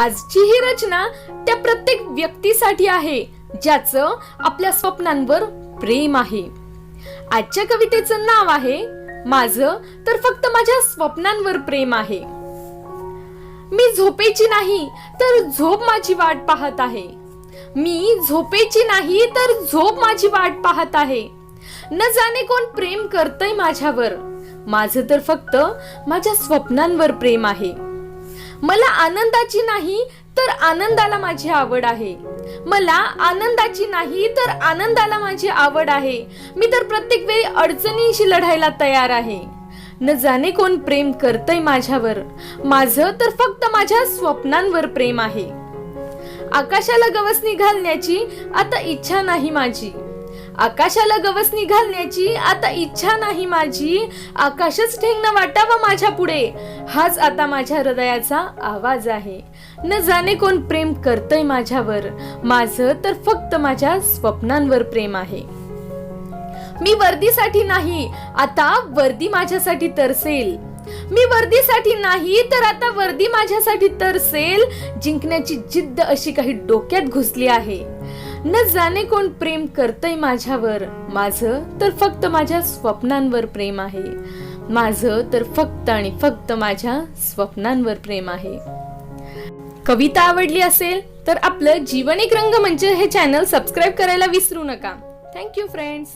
आजची ही रचना त्या प्रत्येक व्यक्तीसाठी आहे ज्याचं आपल्या स्वप्नांवर प्रेम आहे. आजच्या कवितेचं नाव आहे माझं तर फक्त माझ्या स्वप्नांवर प्रेम आहे. मी झोपेची नाही तर झोप माझी वाट पाहत आहे. मी झोपेची नाही तर झोप माझी वाट पाहत आहे. न जाणे कोण प्रेम करतय माझ्यावर. माझं तर फक्त माझ्या स्वप्नांवर प्रेम आहे. मला आनंदाची नाही तर आनंदाला माझी आवड आहे. मला आनंदाची नाही तर आनंदाला माझी आवड आहे. मी तर प्रत्येक वेळी अडचणीशी लढायला तयार आहे. न जाणे कोण प्रेम करतय माझ्यावर. माझं तर फक्त माझ्या स्वप्नांवर प्रेम आहे. आकाशाला गवसणी घालण्याची आता इच्छा नाही माझी. आकाशाला गवसणी घालण्याची आता इच्छा नाही माझी. आकाशच ठेंगणं वाटावं माझ्या पुढे. हाच आता माझ्या हृदयाचा आवाज आहे. न जाणे कोण प्रेम करतय माझ्यावर. माझं तर फक्त माझ्या स्वप्नांवर प्रेम आहे. मी वर्दीसाठी नाही आता वर्दी माझ्यासाठी तरसेल. मी वर्दीसाठी नाही तर आता वर्दी माझ्यासाठी तरसेल. जिंकण्याची जिद्द अशी काही डोक्यात घुसली आहे. न जाणे कोण प्रेम करतय माझ्यावर. माझं तर फक्त माझ्या स्वप्नांवर प्रेम आहे. माझं तर फक्त आणि फक्त माझ्या स्वप्नांवर प्रेम आहे. कविता आवडली असेल तर आपलं जीवन एक रंगमंच म्हणजे हे चॅनल सबस्क्राईब करायला विसरू नका. Thank you friends